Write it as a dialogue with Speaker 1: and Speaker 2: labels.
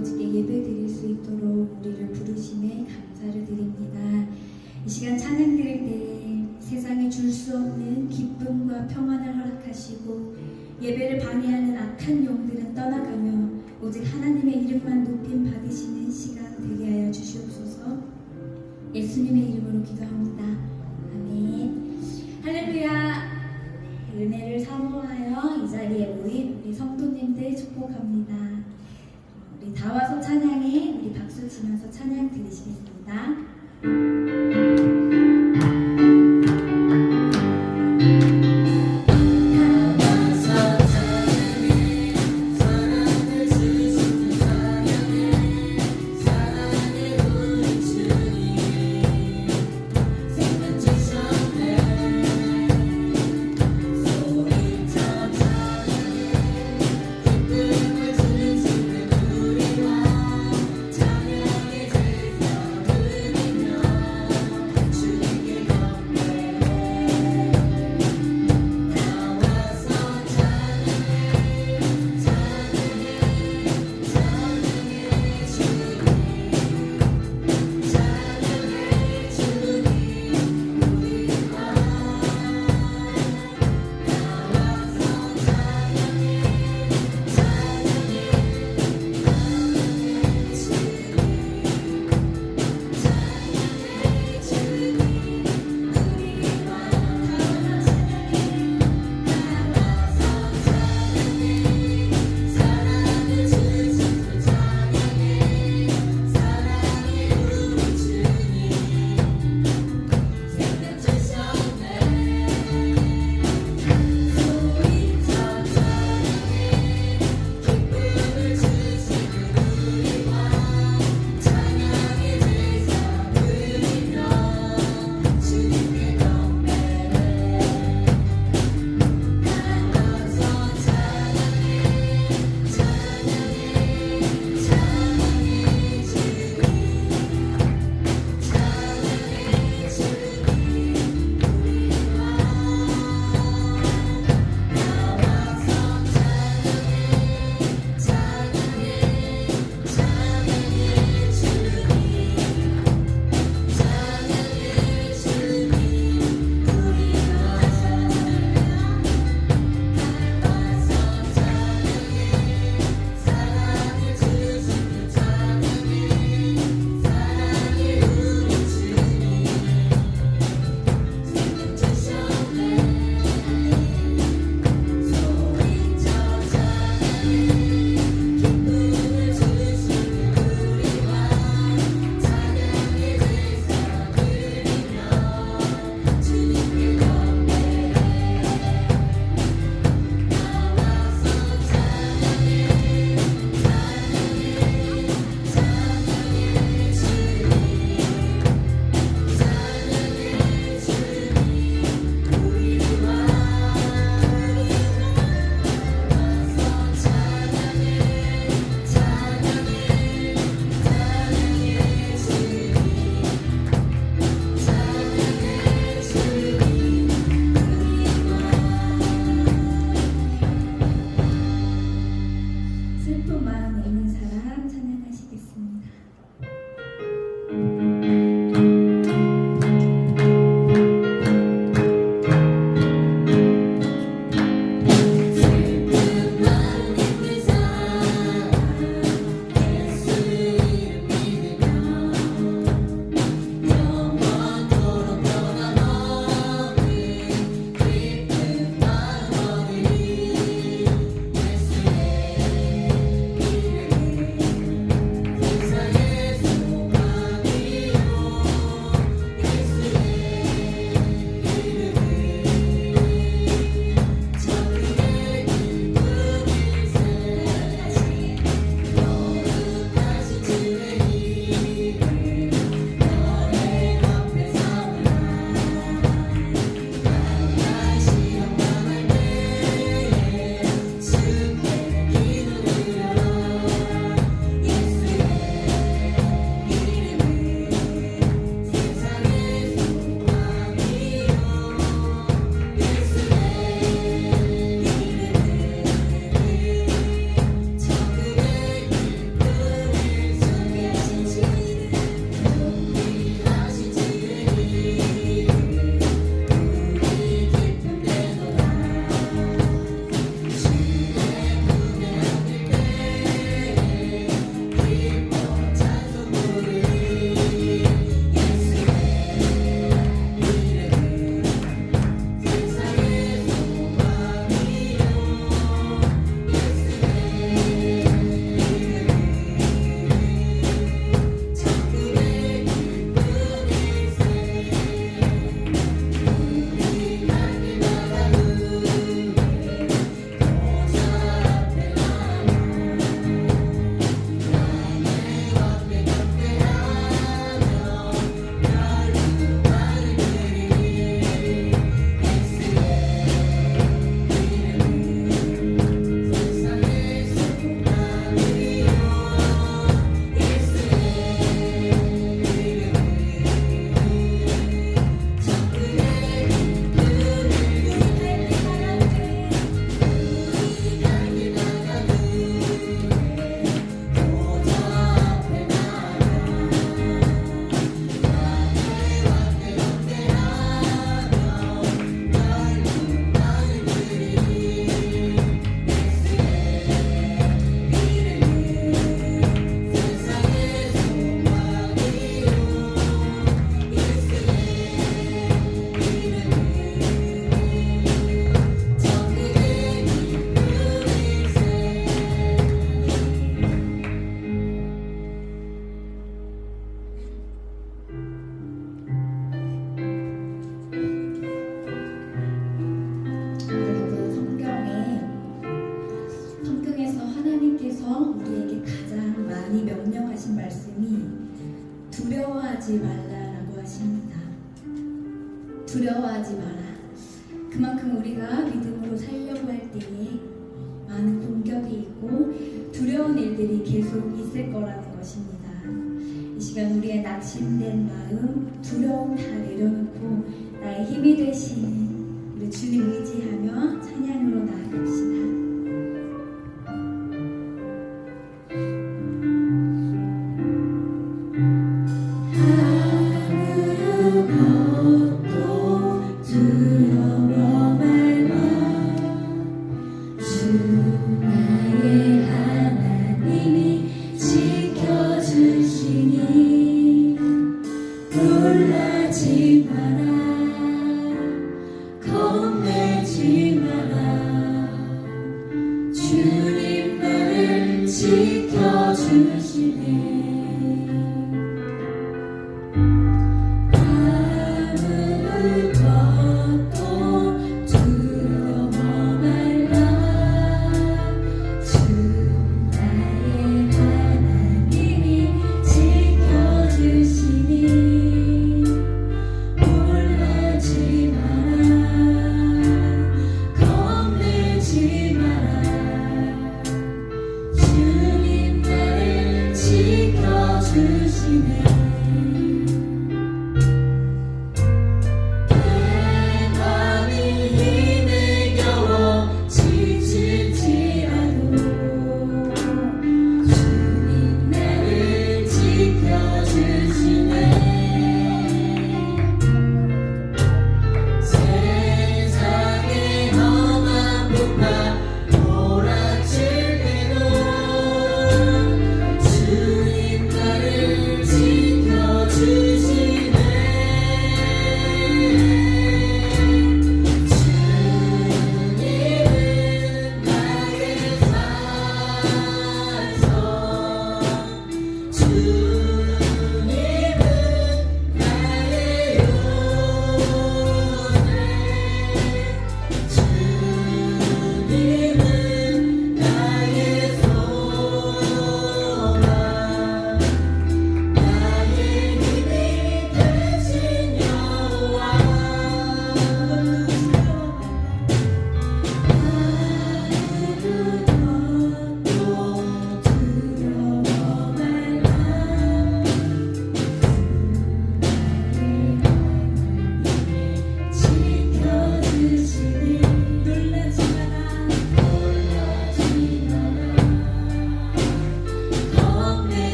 Speaker 1: 아버지께 예배 드릴 수 있도록 우리를 부르심에 감사를 드립니다. 이 시간 찬양 드릴 때 세상에 줄 수 없는 기쁨과 평안을 허락하시고 예배를 방해하는 악한 영들은 떠나가며 오직 하나님의 이름만 높임 받으시는 시간 되게 하여 주시옵소서 예수님의 이름으로 기도합니다. 아멘. 할렐루야. 은혜를 사모하여 이 자리에 모인 우리 성도님들 축복합니다. 우리 다 와서 찬양해 치면서 찬양 드리시겠습니다.
Speaker 2: 두려워하지 마라. 그만큼 우리가 믿음으로 살려고 할 때에 많은 공격이 있고 두려운 일들이 계속 있을 거라는 것입니다. 이 시간 우리의 낙심된 마음, 두려움 다 내려놓고 나의 힘이 되시는 우리 주님 의지하며 찬양으로 나아갑시다. 주님 나를 지켜주시네